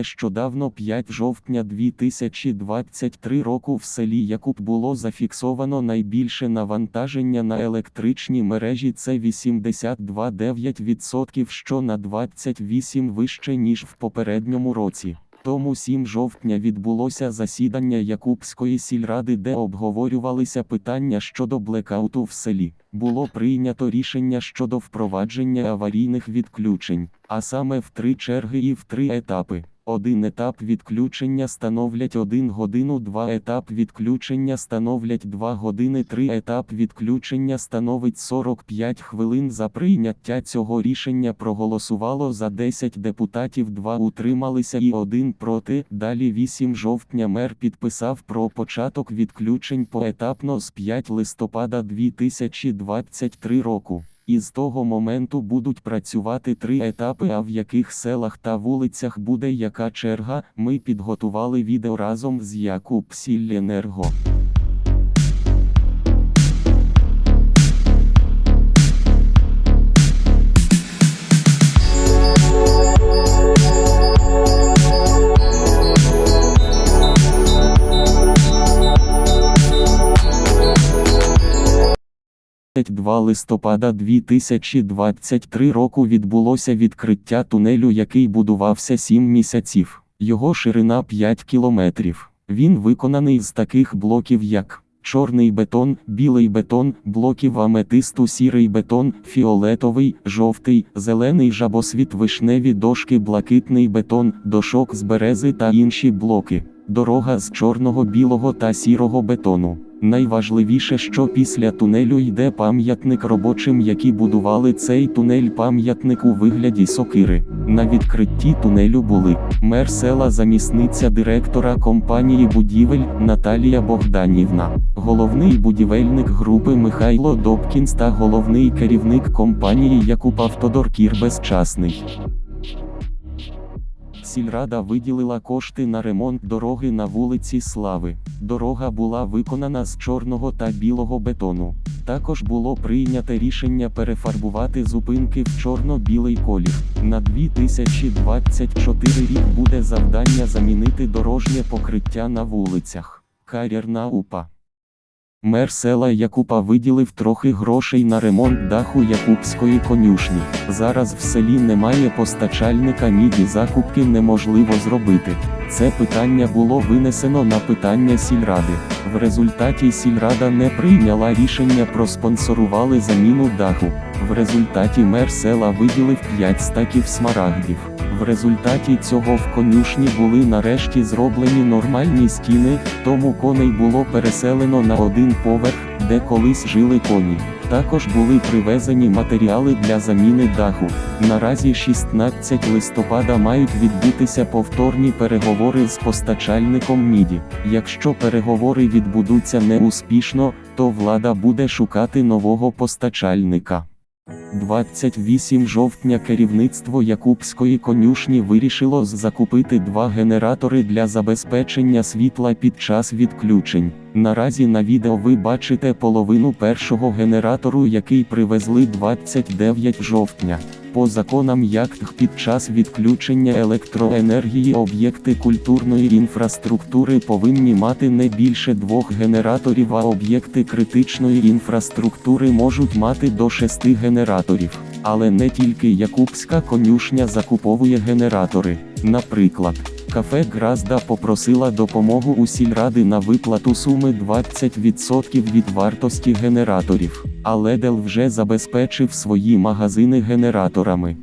Нещодавно 5 жовтня 2023 року в селі Якуб було зафіксовано найбільше навантаження на електричні мережі це 82,9%, що на 28 вище ніж в попередньому році. Тому 7 жовтня відбулося засідання Якубської сільради, де обговорювалися питання щодо блекауту в селі. Було прийнято рішення щодо впровадження аварійних відключень, а саме в три черги і в три етапи. Один етап відключення становлять 1 годину, два етап відключення становлять 2 години, три етап відключення становить 45 хвилин. За прийняття цього рішення проголосувало за 10 депутатів, 2 утрималися і 1 проти. Далі 8 жовтня мер підписав про початок відключень поетапно з 5 листопада 2023 року. І з того моменту будуть працювати три етапи, а в яких селах та вулицях буде яка черга, ми підготували відео разом з Якуб Сілленерго. – 2 листопада 2023 року відбулося відкриття тунелю, який будувався 7 місяців. Його ширина 5 кілометрів. Він виконаний з таких блоків, як чорний бетон, білий бетон, блоків аметисту, сірий бетон, фіолетовий, жовтий, зелений жабосвіт, вишневі дошки, блакитний бетон, дошок з берези та інші блоки. Дорога з чорного, білого та сірого бетону. Найважливіше, що після тунелю йде пам'ятник робочим, які будували цей тунель пам'ятник у вигляді сокири. На відкритті тунелю були мер села замісниця директора компанії будівель Наталія Богданівна, головний будівельник групи Михайло Добкінс та головний керівник компанії Якуб Кір Безчасний. Сільрада виділила кошти на ремонт дороги на вулиці Слави. Дорога була виконана з чорного та білого бетону. Також було прийняте рішення перефарбувати зупинки в чорно-білий колір. На 2024 рік буде завдання замінити дорожнє покриття на вулицях. Кар'єрна упа. Мер села Якупа виділив трохи грошей на ремонт даху Якубської конюшні. Зараз в селі немає постачальника міді закупки неможливо зробити. Це питання було винесено на питання сільради. В результаті сільрада не прийняла рішення проспонсорували заміну даху. В результаті мер села виділив 5 стаків смарагдів. В результаті цього в конюшні були нарешті зроблені нормальні стіни, тому коней було переселено на один поверх, де колись жили коні. Також були привезені матеріали для заміни даху. Наразі 16 листопада мають відбутися повторні переговори з постачальником міді. Якщо переговори відбудуться неуспішно, то влада буде шукати нового постачальника. 28 жовтня керівництво Якубської конюшні вирішило закупити два генератори для забезпечення світла під час відключень. Наразі на відео ви бачите половину першого генератору, який привезли 29 жовтня. По законам ЯКТХ під час відключення електроенергії об'єкти культурної інфраструктури повинні мати не більше двох генераторів, а об'єкти критичної інфраструктури можуть мати до шести генераторів. Але не тільки Якубська конюшня закуповує генератори. Наприклад, кафе Гразда попросила допомогу у сільради на виплату суми 20% від вартості генераторів. А Ледел вже забезпечив свої магазини генераторами.